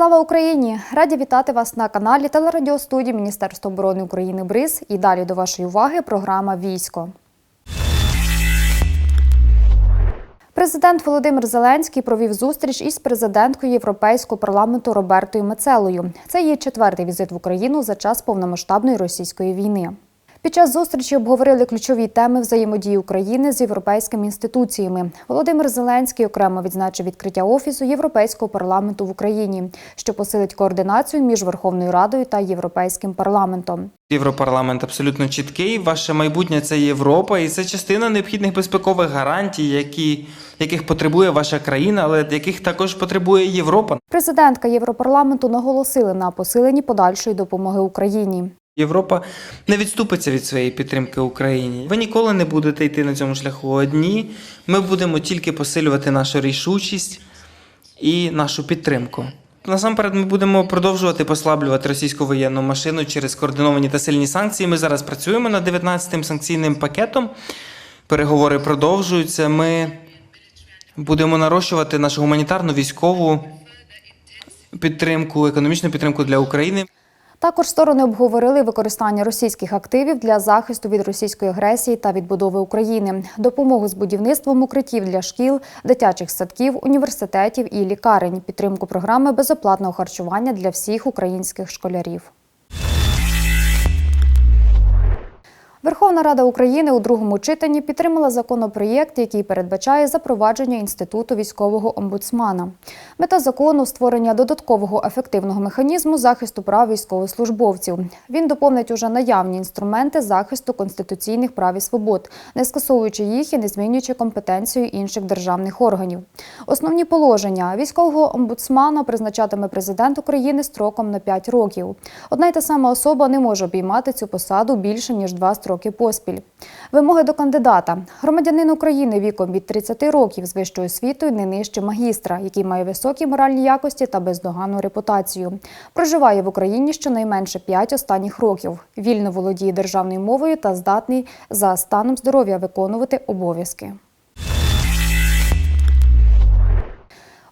Слава Україні! Раді вітати вас на каналі телерадіостудії Міністерства оборони України БРИЗ. І далі до вашої уваги програма Військо. Президент Володимир Зеленський провів зустріч із президенткою Європейського парламенту Робертою Мецелою. Це її четвертий візит в Україну за час повномасштабної російської війни. Під час зустрічі обговорили ключові теми взаємодії України з європейськими інституціями. Володимир Зеленський окремо відзначив відкриття офісу Європейського парламенту в Україні, що посилить координацію між Верховною Радою та Європейським парламентом. Європарламент абсолютно чіткий. Ваше майбутнє це Європа, і це частина необхідних безпекових гарантій, які, яких потребує ваша країна, але яких також потребує Європа. Президентка Європарламенту наголосили на посиленні подальшої допомоги Україні. Європа не відступиться від своєї підтримки Україні. Ви ніколи не будете йти на цьому шляху одні. Ми будемо тільки посилювати нашу рішучість і нашу підтримку. Насамперед, ми будемо продовжувати послаблювати російську воєнну машину через координовані та сильні санкції. Ми зараз працюємо над 19-м санкційним пакетом. Переговори продовжуються. Ми будемо нарощувати нашу гуманітарну військову підтримку, економічну підтримку для України. Також сторони обговорили використання російських активів для захисту від російської агресії та відбудови України, допомогу з будівництвом укриттів для шкіл, дитячих садків, університетів і лікарень, підтримку програми безоплатного харчування для всіх українських школярів. Верховна Рада України у другому читанні підтримала законопроєкт, який передбачає запровадження інституту військового омбудсмана. Мета закону створення додаткового ефективного механізму захисту прав військовослужбовців. Він доповнить уже наявні інструменти захисту конституційних прав і свобод, не скасовуючи їх і не змінюючи компетенцію інших державних органів. Основні положення військового омбудсмана призначатиме президент України строком на 5 років. Одна й та сама особа не може обіймати цю посаду більше ніж два строки поспіль. Вимоги до кандидата: громадянин України віком від 30 років з вищою освітою не нижче магістра, який має високі моральні якості та бездоганну репутацію. Проживає в Україні щонайменше 5 останніх років. Вільно володіє державною мовою та здатний за станом здоров'я виконувати обов'язки.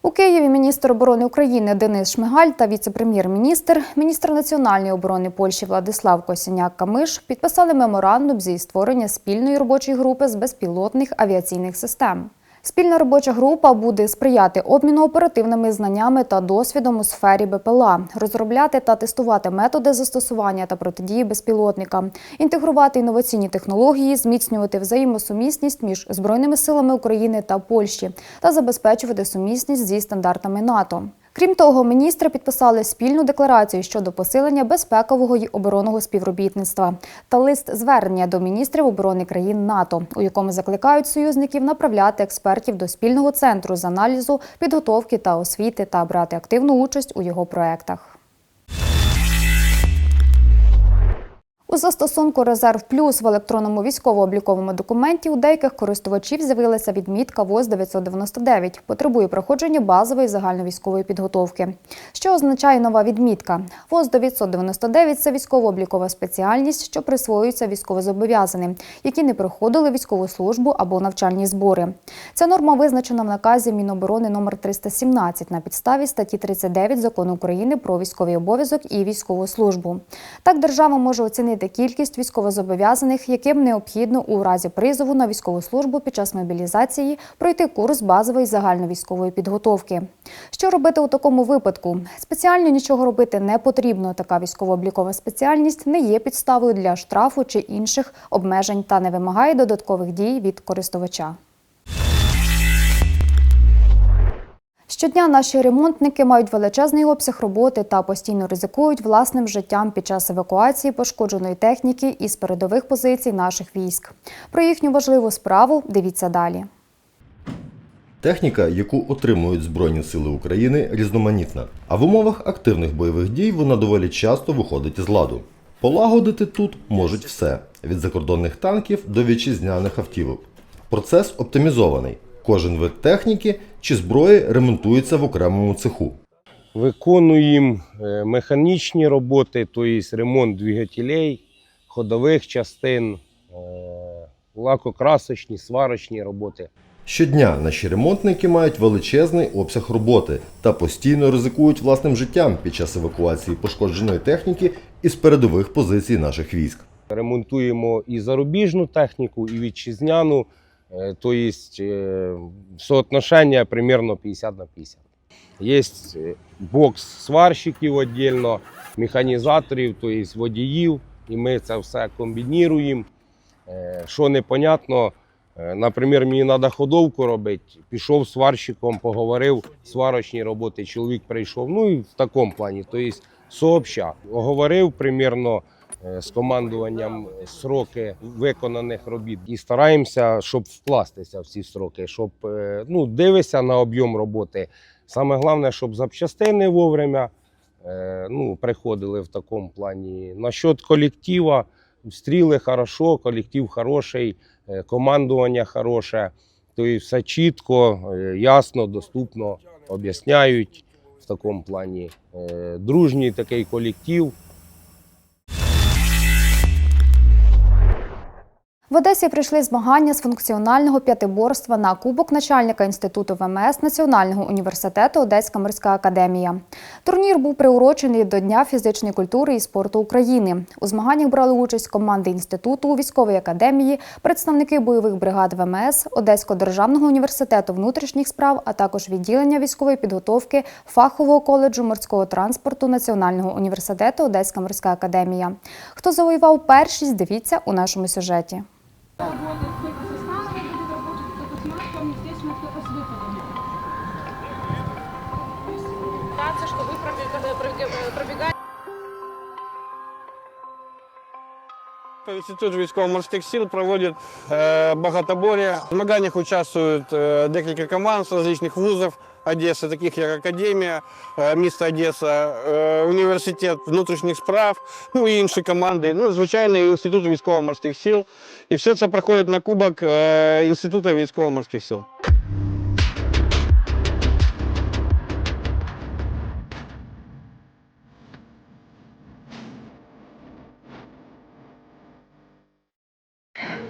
У Києві міністр оборони України Денис Шмигаль та віце-прем'єр-міністр, міністр національної оборони Польщі Владислав Косіняк Камиш підписали меморандум зі створення спільної робочої групи з безпілотних авіаційних систем. Спільна робоча група буде сприяти обміну оперативними знаннями та досвідом у сфері БПЛА, розробляти та тестувати методи застосування та протидії безпілотникам, інтегрувати інноваційні технології, зміцнювати взаємосумісність між збройними силами України та Польщі та забезпечувати сумісність зі стандартами НАТО. Крім того, міністри підписали спільну декларацію щодо посилення безпекового й оборонного співробітництва та лист звернення до міністрів оборони країн НАТО, у якому закликають союзників направляти експертів до спільного центру з аналізу, підготовки та освіти та брати активну участь у його проектах. У застосунку Резерв Плюс в електронному військово-обліковому документі у деяких користувачів з'явилася відмітка ВОЗ 999 потребує проходження базової загальновійськової підготовки. Що означає нова відмітка? ВОЗ 999 – це військово-облікова спеціальність, що присвоюється військовозобов'язаним, які не проходили військову службу або навчальні збори. Ця норма визначена в наказі Міноборони номер 317 на підставі статті 39 Закону України про військовий обов'язок і військову службу. Так держава може оцінити кількість військовозобов'язаних, яким необхідно у разі призову на військову службу під час мобілізації пройти курс базової загальновійськової підготовки. Що робити у такому випадку? Спеціально нічого робити не потрібно. Така військово-облікова спеціальність не є підставою для штрафу чи інших обмежень та не вимагає додаткових дій від користувача. Щодня наші ремонтники мають величезний обсяг роботи та постійно ризикують власним життям під час евакуації пошкодженої техніки із передових позицій наших військ. Про їхню важливу справу дивіться далі. Техніка, яку отримують Збройні Сили України, різноманітна, а в умовах активних бойових дій вона доволі часто виходить із ладу. Полагодити тут можуть все від закордонних танків до вітчизняних автівок. Процес оптимізований. Кожен вид техніки чи зброї ремонтується в окремому цеху. Виконуємо е, механічні роботи, тобто ремонт двигателей, ходових частин, е, лакокрасочні, сварочні роботи. Щодня наші ремонтники мають величезний обсяг роботи та постійно ризикують власним життям під час евакуації пошкодженої техніки із передових позицій наших військ. Ремонтуємо і зарубіжну техніку, і вітчизняну. Е, Тобто е, соотношення примерно 50 на 50. Є е, бокс сварщиків віддільно, механізаторів, тобто водіїв, і ми це все комбінуємо. Що непонятно, наприклад, мені треба ходовку робити, пішов сварщиком, поговорив, сварочні роботи, чоловік прийшов. Ну і в такому плані, тобто сообща. Оговорив примірно е, з командуванням сроки виконаних робіт і стараємося, щоб вкластися в ці сроки, щоб е, ну, дивишся на об'єм роботи. Саме головне, щоб запчастини вовремя е, ну, приходили в такому плані. Насчет колектива, стріли хорошо, колектив хороший, е, командування хороше. Тобто все чітко, е, ясно, доступно об'ясняють в такому плані. Е, Дружній такий колектив. В Одесі прийшли змагання з функціонального п'ятиборства на кубок начальника інституту ВМС Національного університету Одеська морська академія. Турнір був приурочений до Дня фізичної культури і спорту України. У змаганнях брали участь команди інституту, військової академії, представники бойових бригад ВМС, Одеського державного університету внутрішніх справ, а також відділення військової підготовки фахового коледжу морського транспорту Національного університету Одеська морська академія. Хто завоював першість, дивіться у нашому сюжеті. Маском, естественно, кто-то с выходами. Ситуация, что вы пробега- пробега- пробегаете Інститут військово-морських сил проводить е, багатобор'я. В змаганнях участвують е, декілька команд з різних вузів Одеси, таких як Академія, е, місто Одеса, е, університет внутрішніх справ, ну і інші команди. Ну, звичайно, інститут військово-морських сил. І все це проходить на кубок е, Інституту військово-морських сил.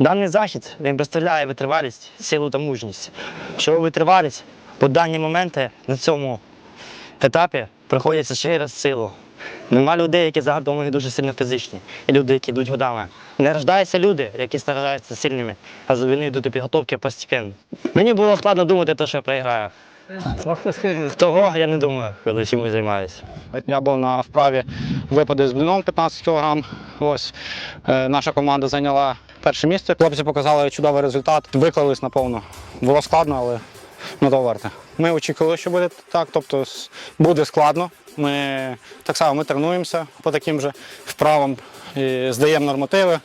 Даний захід він представляє витривалість, силу та мужність. Що витривалість, по дані моменти на цьому етапі приходиться через силу. Нема людей, які загартовані дуже сильно фізичні, і люди, які йдуть годами. Не рождаються люди, які стараються сильними, а вони йдуть до підготовки постійно. Мені було складно думати, що я проіграю. Того я не думаю, коли чимось займаюся. Я був на вправі випади з бліном 15 кг. Ось е, наша команда зайняла перше місце. Хлопці показали чудовий результат, виклались наповну. Було складно, але ну то варте. Ми очікували, що буде так, тобто буде складно. Ми так само ми тренуємося по таким же вправам, і здаємо нормативи.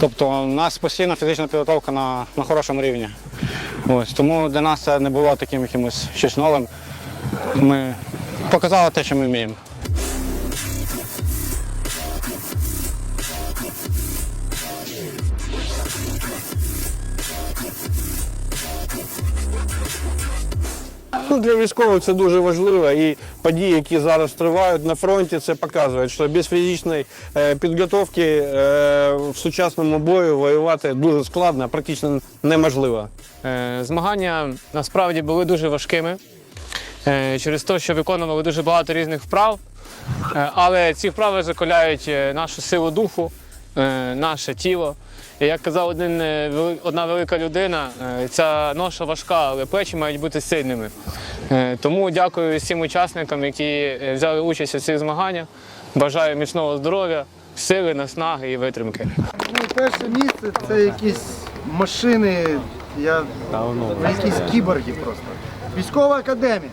Тобто у нас постійна фізична підготовка на, на хорошому рівні. Ось, тому для нас це не було таким якимось щось новим. Ми показали те, що ми вміємо. Ну, для військових це дуже важливо. І події, які зараз тривають на фронті, це показують, що без фізичної е, підготовки е, в сучасному бою воювати дуже складно, практично неможливо. Е, Змагання насправді були дуже важкими через те, що виконували дуже багато різних вправ. Але ці вправи закаляють нашу силу духу, наше тіло. І як казав один, е, одна велика людина, е, ця ноша важка, але плечі мають бути сильними. Е, Тому дякую всім учасникам, які е, взяли участь у цих змаганнях. Бажаю міцного здоров'я, сили, наснаги і витримки. Ну, перше місце це якісь машини, я... якісь кіборги просто. Військова академія.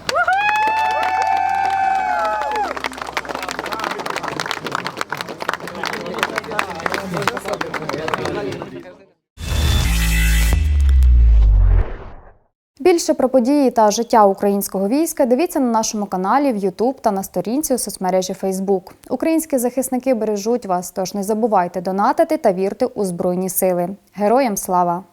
Більше про події та життя українського війська дивіться на нашому каналі в YouTube та на сторінці у соцмережі Facebook. Українські захисники бережуть вас, тож не забувайте донатити та вірте у Збройні сили. Героям слава!